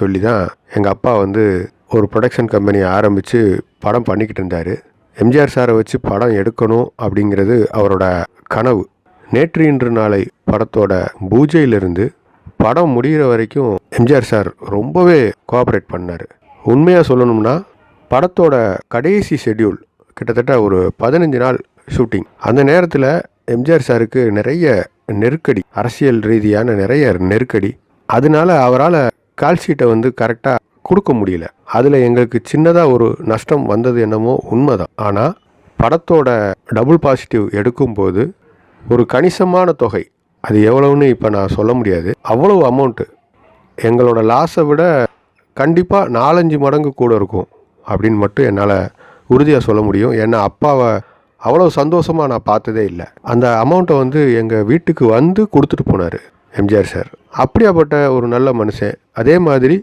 சொல்லி தான் எங்கள் அப்பா வந்து ஒரு ப்ரொடக்ஷன் கம்பெனியை ஆரம்பித்து படம் பண்ணிக்கிட்டு இருந்தார். எம்ஜிஆர் சாரை வச்சு படம் எடுக்கணும் அப்படிங்கிறது அவரோட கனவு. நேற்று இன்று நாளை படத்தோட பூஜையிலிருந்து படம் முடிகிற வரைக்கும் எம்ஜிஆர் சார் ரொம்பவே கோஆப்ரேட் பண்ணார். உண்மையாக சொல்லணும்னா படத்தோட கடைசி ஷெட்யூல் கிட்டத்தட்ட ஒரு பதினஞ்சு நாள் ஷூட்டிங் அந்த நேரத்தில் எம்ஜிஆர் சாருக்கு நிறைய நெருக்கடி அரசியல் ரீதியான நிறைய நெருக்கடி. அதனால அவரால் கால்ஷீட்டை வந்து கரெக்டாக கொடுக்க முடியல. அதில் எங்களுக்கு சின்னதாக ஒரு நஷ்டம் வந்தது என்னமோ உண்மைதான். ஆனால் படத்தோட டபுள் பாசிட்டிவ் எடுக்கும்போது ஒரு கணிசமான தொகை அது எவ்வளவுன்னு இப்போ நான் சொல்ல முடியாது. அவ்வளவு அமௌண்ட்டு எங்களோட லாஸை விட கண்டிப்பாக நாலஞ்சு மடங்கு கூட இருக்கும் அப்படின்னு மட்டும் என்னால் உறுதியாக சொல்ல முடியும். ஏன்னா அப்பாவை அவ்வளோ சந்தோஷமாக நான் பார்த்ததே இல்லை. அந்த அமௌண்ட்டை வந்து எங்கள் வீட்டுக்கு வந்து கொடுத்துட்டு போனார். MGR sir. அப்படியாப்பட்ட ஒரு நல்ல மனுஷன். அதே மாதிரி